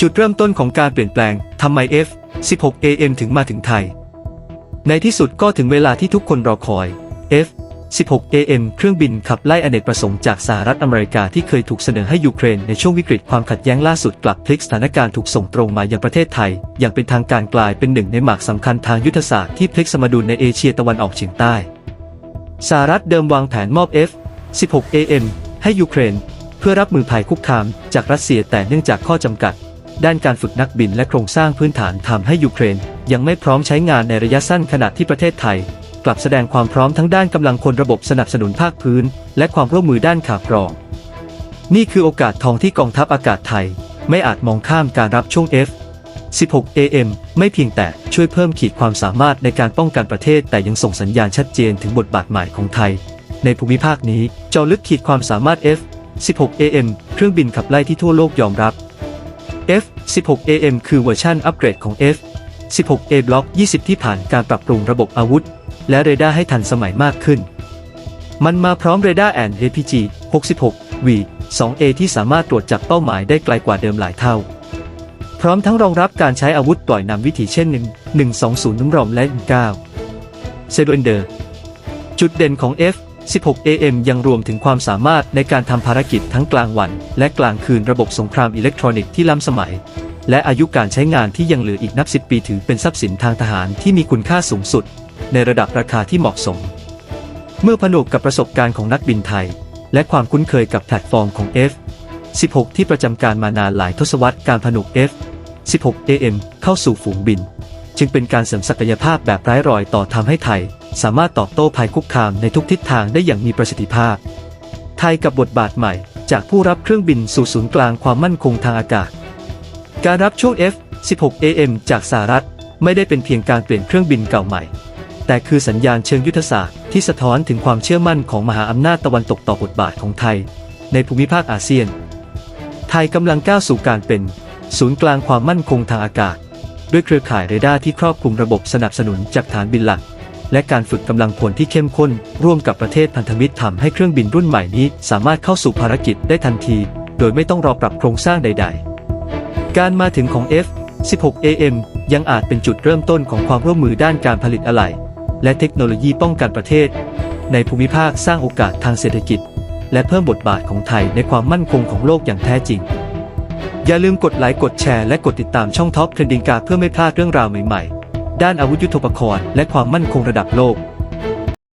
จุดเริ่มต้นของการเปลี่ยนแปลงทำไม F 16 AM ถึงมาถึงไทย ในที่สุดก็ถึงเวลาที่ทุกคนรอคอย F 16 AM เครื่องบินขับไล่อเนกประสงค์จากสหรัฐอเมริกาที่เคยถูกเสนอให้ยูเครนในช่วงวิกฤตความขัดแย้งล่าสุดกลับพลิกสถานการณ์ถูกส่งตรงมายังประเทศไทย อย่างเป็นทางการกลายเป็นหนึ่งในหมากสำคัญทางยุทธศาสตร์ที่พลิกสมดุลในเอเชียตะวันออกเฉียงใต้สหรัฐเดิมวางแผนมอบ F 16 AM ให้ยูเครน เพื่อรับมือภัยคุกคามจากรัสเซียแต่เนื่องจากข้อจำกัด ด้านการฝึกนักบินและโครงสร้างพื้นฐานทำให้ยูเครน ยังไม่พร้อมใช้งานในระยะสั้นขณะที่ประเทศไทย กลับแสดงความพร้อมทั้งด้านกำลังคนระบบสนับสนุนภาคพื้น และความร่วมมือด้านข่าวกรอง นี่คือโอกาสทองที่กองทัพอากาศไทย ไม่อาจมองข้ามการรับช่วง F 16 AM ไม่เพียงแต่ช่วยเพิ่มขีดความสามารถในการป้องกันประเทศ แต่ยังส่งสัญญาณชัดเจนถึงบทบาทใหม่ของไทย ในภูมิภาคนี้เจาะลึกขีดความสามารถ F 16 AM เครื่องบินขับไล่ที่ทั่วโลกยอมรับ 16 AM คือเวอร์ชันอัปเกรดของ F 16 A Block 20 ที่ผ่านการปรับปรุงระบบอาวุธ และเรดาร์ให้ทันสมัยมากขึ้น มันมาพร้อมเรดาร์แอนด์ APG 66 V 2A ที่สามารถตรวจจับเป้าหมายได้ไกลกว่าเดิมหลายเท่า พร้อมทั้งรองรับการใช้อาวุธปล่อยนำวิถีเช่น 1 120นุ่มรอมและ 9 เซโดเอนเดอร์ จุดเด่นของ F 16 AM ยังรวมถึงความสามารถในการทำภารกิจทั้งกลางวัน และกลางคืนระบบสงครามอิเล็กทรอนิกส์ที่ล้ำสมัย และอายุการใช้งานที่ยังเหลืออีกนับสิบปีถือเป็นทรัพย์สินทางทหารที่มีคุณค่าสูงสุด ในระดับราคาที่เหมาะสม เมื่อผนวกกับประสบการณ์ของนักบินไทย และความคุ้นเคยกับแพลตฟอร์มของ F 16 ที่ประจำการมานานหลายทศวรรษการผนวก F 16 AM เข้าสู่ฝูงบิน จึงเป็นการเสริมศักยภาพแบบร้ายรอยต่อทำให้ไทย สามารถตอบโต้ภัยคุกคามในทุกทิศทางได้อย่างมีประสิทธิภาพ ไทยกับบทบาทใหม่ จากผู้รับเครื่องบินสู่ศูนย์กลางความมั่นคงทางอากาศ การรับช่วง F 16 AM จากสหรัฐ ไม่ได้เป็นเพียงการเปลี่ยนเครื่องบินเก่าใหม่ แต่คือสัญญาณเชิงยุทธศาสตร์ที่สะท้อนถึงความเชื่อมั่นของมหาอำนาจตะวันตกต่อบทบาทของไทย ในภูมิภาคอาเซียน ไทยกำลังก้าวสู่การเป็น ศูนย์กลางความมั่นคงทางอากาศ ด้วยเครือข่ายเรดาร์ที่ครอบคลุมระบบสนับสนุนจากฐานบินหลัก และการฝึกกำลังพลที่เข้มข้น ร่วมกับประเทศพันธมิตรทำให้เครื่องบินรุ่นใหม่นี้ สามารถเข้าสู่ภารกิจได้ทันที โดยไม่ต้องรอปรับโครงสร้างใด ๆ การมาถึงของ F 16 AM ยังอาจเป็นจุดเริ่มต้นของความร่วมมือด้านการผลิตอะไหล่และเทคโนโลยีป้องกันประเทศ ในภูมิภาคสร้างโอกาสทางเศรษฐกิจ และเพิ่มบทบาทของไทยในความมั่นคงของโลกอย่างแท้จริง อย่าลืมกดไลค์กดแชร์และกดติดตามช่องท็อปเทรนดิงการเพื่อไม่พลาดเรื่องราวใหม่ๆ ด้านอาวุธยุทโธปกรณ์และความมั่นคงระดับโลก